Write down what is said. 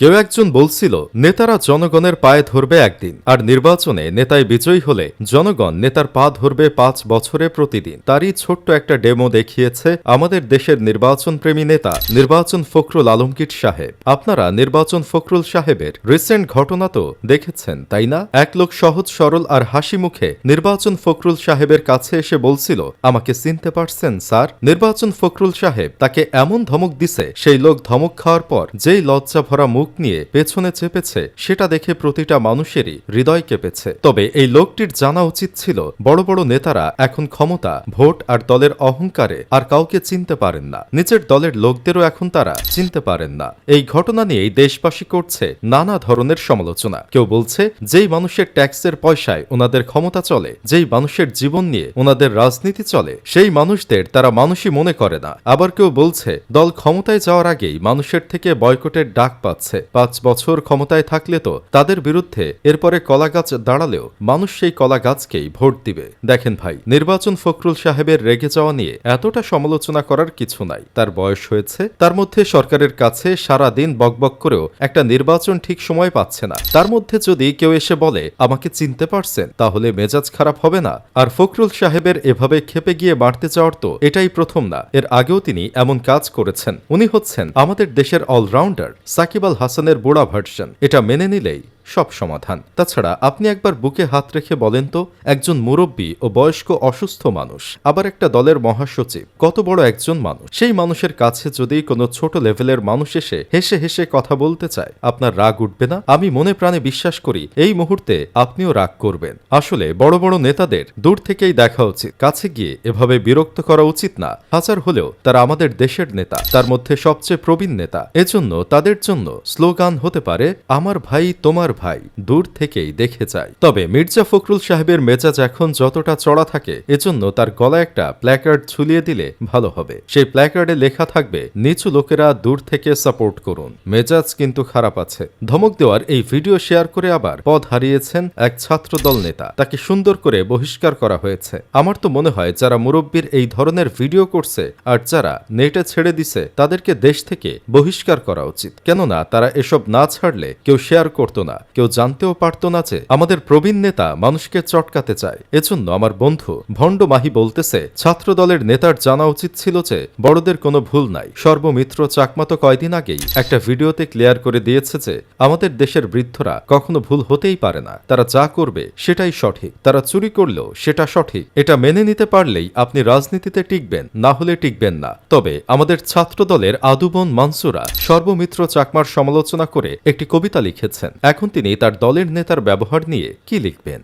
কেউ একজন বলছিল, নেতারা জনগণের পায়ে ধরবে একদিন, আর নির্বাচনে নেতায় বিজয়ী হলে জনগণ নেতার পা ধরবে পাঁচ বছরে প্রতিদিন। তারই ছোট্ট একটা ডেমো দেখিয়েছে আমাদের দেশের নির্বাচন প্রেমী নেতা, নির্বাচন ফখরুল আলমগীর সাহেব। আপনারা নির্বাচন ফখরুল সাহেবের রিসেন্ট ঘটনা তো দেখেছেন, তাই না? এক লোক সহজ, সরল আর হাসি মুখে নির্বাচন ফখরুল সাহেবের কাছে এসে বলছিল, আমাকে চিনতে পারছেন, স্যার। নির্বাচন ফখরুল সাহেব তাকে এমন ধমক দিছে, সেই লোক ধমক খাওয়ার পর যেই লজ্জা ভরা মুখ নিয়ে পেছনে চেপেছে, সেটা দেখে প্রতিটা মানুষেরই হৃদয় কেঁপেছে। তবে এই লোকটির জানা উচিত ছিল, বড় বড় নেতারা এখন ক্ষমতা, ভোট আর দলের অহংকারে আর কাউকে চিনতে পারেন না। নিজের দলের লোকদেরও এখন তারা চিনতে পারেন না। এই ঘটনা নিয়েই দেশবাসী করছে নানা ধরনের সমালোচনা। কেউ বলছে, যেই মানুষের ট্যাক্সের পয়সায় ওনাদের ক্ষমতা চলে, যেই মানুষের জীবন নিয়ে ওনাদের রাজনীতি চলে, সেই মানুষদের তারা মানুষই মনে করে না। আবার কেউ বলছে, দল ক্ষমতায় যাওয়ার আগেই মানুষের থেকে বয়কটের ডাক পাচ্ছে। পাঁচ বছর ক্ষমতায় থাকলে তো তাদের বিরুদ্ধে এরপরে কলা গাছ দাঁড়ালেও মানুষ সেই কলা গাছকেই ভোট দিবে। দেখেন ভাই, নির্বাচন ফখরুল সাহেবের রেগে যাওয়া নিয়ে এতটা সমালোচনা করার কিছু নাই। তার বয়স হয়েছে, তার মধ্যে সরকারের কাছে সারা দিন বকবক করেও একটা নির্বাচন ঠিক সময় পাচ্ছে না। তার মধ্যে যদি কেউ এসে বলে, আমাকে চিনতে পারছেন, তাহলে মেজাজ খারাপ হবে না। আর ফখরুল সাহেবের এভাবে খেপে গিয়ে বাড়তে যাওয়ার তো এটাই প্রথম না। এর আগেও তিনি এমন কাজ করেছেন। উনি হচ্ছেন আমাদের দেশের অলরাউন্ডার সাকিব আল হাসানের বোড়া ভার্সন। এটা মেনে নিলেই সব সমাধান। তাছাড়া আপনি একবার বুকে হাত রেখে বলেন তো, একজন মুরব্বী ও বয়স্ক অসুস্থ মানুষ, আবার একটা দলের মহাসচিব, কত বড় একজন মানুষ। সেই মানুষের কাছে যদি কোনো ছোট লেভেলের মানুষ এসে হেসে হেসে কথা বলতে চায়, আপনার রাগ উঠবে না? আমি মনে প্রাণে বিশ্বাস করি, এই মুহূর্তে আপনিও রাগ করবেন। আসলে বড় বড় নেতাদের দূর থেকেই দেখা উচিত, কাছে গিয়ে এভাবে বিরক্ত করা উচিত না। হাজার হলেও তারা আমাদের দেশের নেতা, তার মধ্যে সবচেয়ে প্রবীণ নেতা। এজন্য তাদের জন্য স্লোগান হতে পারে, আমার ভাই তোমার ভাই, দূর থেকেই দেখে যায় তবে মির্জা ফখরুল সাহেবের মেজাজ এখন যতটা চড়া থাকে, এজন্য তার গলায় একটা প্ল্যাকার্ড ঝুলিয়ে দিলে ভালো হবে। সেই প্ল্যাকার্ডে লেখা থাকবে, নিচু লোকেরা দূর থেকে সাপোর্ট করুন। মেজাজ কিন্তু খারাপ আছে। ধমক দেওয়ার এই ভিডিও শেয়ার করে আবার পদ হারিয়েছেন এক ছাত্রদল নেতা। তাকে সুন্দর করে বহিষ্কার করা হয়েছে। আমার তো মনে হয় যারা মুরব্বীর এই ধরনের ভিডিও করছে আর যারা নেটে ছেড়ে দিছে, তাদেরকে দেশ থেকে বহিষ্কার করা উচিত। কেননা তারা এসব না ছাড়লে কেউ শেয়ার করতো না। কেউ জানতেও পারতো না যে আমাদের প্রবীণ নেতা মানুষকে চটকাতে চায়। এজন্য আমার বন্ধু ভণ্ড মাহি বলতেছে ছাত্র দলের নেতার জানা উচিত ছিল যে বড়দের কোনো ভুল নাই। সর্বমিত্র চাকমা তো কয়দিন আগেই একটা ভিডিওতে ক্লিয়ার করে দিয়েছে যে আমাদের দেশের বৃদ্ধরা কখনো ভুল হতেই পারে না। তারা যা করবে সেটাই সঠিক। তারা চুরি করলেও সেটা সঠিক। এটা মেনে নিতে পারলেই আপনি রাজনীতিতে টিকবেন, না হলে টিকবেন না। তবে আমাদের ছাত্র দলের আদুবন মানসুরা সর্বমিত্র চাকমার সমালোচনা করে একটি কবিতা লিখেছেন। এখন তিনি তার দলের নেতার ব্যবহার নিয়ে কি লিখবেন?